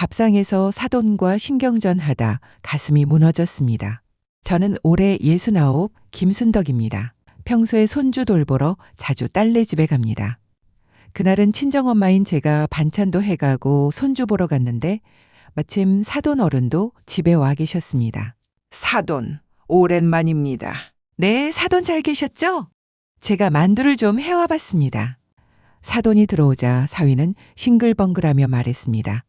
밥상에서 사돈과 신경전하다 가슴이 무너졌습니다. 저는 올해 69 김순덕입니다. 평소에 손주 돌보러 자주 딸네 집에 갑니다. 그날은 친정엄마인 제가 반찬도 해가고 손주 보러 갔는데 마침 사돈 어른도 집에 와 계셨습니다. 사돈, 오랜만입니다. 네, 사돈 잘 계셨죠? 제가 만두를 좀 해와 봤습니다. 사돈이 들어오자 사위는 싱글벙글하며 말했습니다.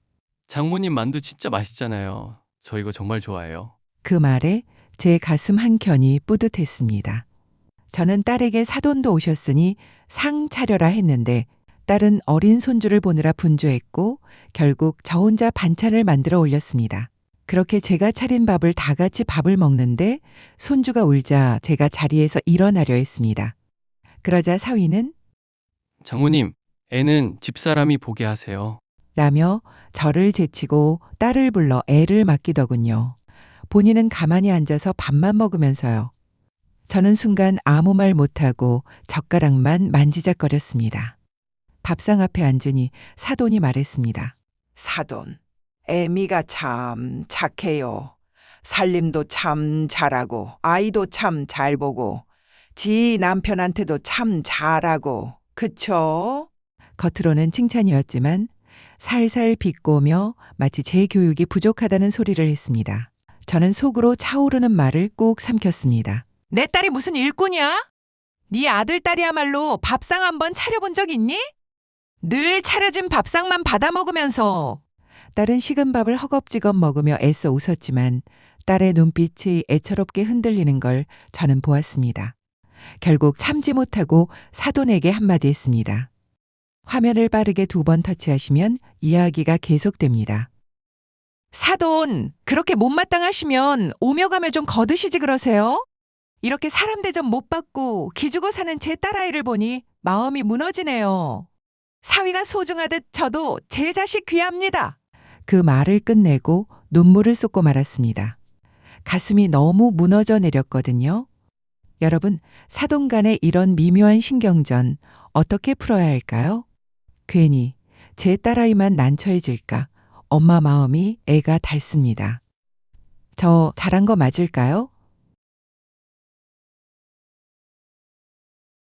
장모님 만두 진짜 맛있잖아요. 저 이거 정말 좋아해요. 그 말에 제 가슴 한켠이 뿌듯했습니다. 저는 딸에게 사돈도 오셨으니 상 차려라 했는데 딸은 어린 손주를 보느라 분주했고 결국 저 혼자 반찬을 만들어 올렸습니다. 그렇게 제가 차린 밥을 다 같이 밥을 먹는데 손주가 울자 제가 자리에서 일어나려 했습니다. 그러자 사위는 장모님, 애는 집사람이 보게 하세요. 라며 저를 제치고 딸을 불러 애를 맡기더군요. 본인은 가만히 앉아서 밥만 먹으면서요. 저는 순간 아무 말 못하고 젓가락만 만지작거렸습니다. 밥상 앞에 앉으니 사돈이 말했습니다. 사돈, 애미가 참 착해요. 살림도 참 잘하고, 아이도 참 잘 보고, 지 남편한테도 참 잘하고, 그쵸? 겉으로는 칭찬이었지만 살살 비꼬며 마치 제 교육이 부족하다는 소리를 했습니다. 저는 속으로 차오르는 말을 꾹 삼켰습니다. 내 딸이 무슨 일꾼이야? 네 아들 딸이야말로 밥상 한번 차려본 적 있니? 늘 차려진 밥상만 받아 먹으면서 딸은 식은 밥을 허겁지겁 먹으며 애써 웃었지만 딸의 눈빛이 애처롭게 흔들리는 걸 저는 보았습니다. 결국 참지 못하고 사돈에게 한마디 했습니다. 화면을 빠르게 두 번 터치하시면 이야기가 계속됩니다. 사돈, 그렇게 못마땅하시면 오며 가며 좀 거드시지 그러세요? 이렇게 사람 대접 못 받고 기죽어 사는 제 딸아이를 보니 마음이 무너지네요. 사위가 소중하듯 저도 제 자식 귀합니다. 그 말을 끝내고 눈물을 쏟고 말았습니다. 가슴이 너무 무너져 내렸거든요. 여러분, 사돈 간의 이런 미묘한 신경전 어떻게 풀어야 할까요? 괜히 제 딸아이만 난처해질까 엄마 마음이 애가 닳습니다. 저 잘한 거 맞을까요?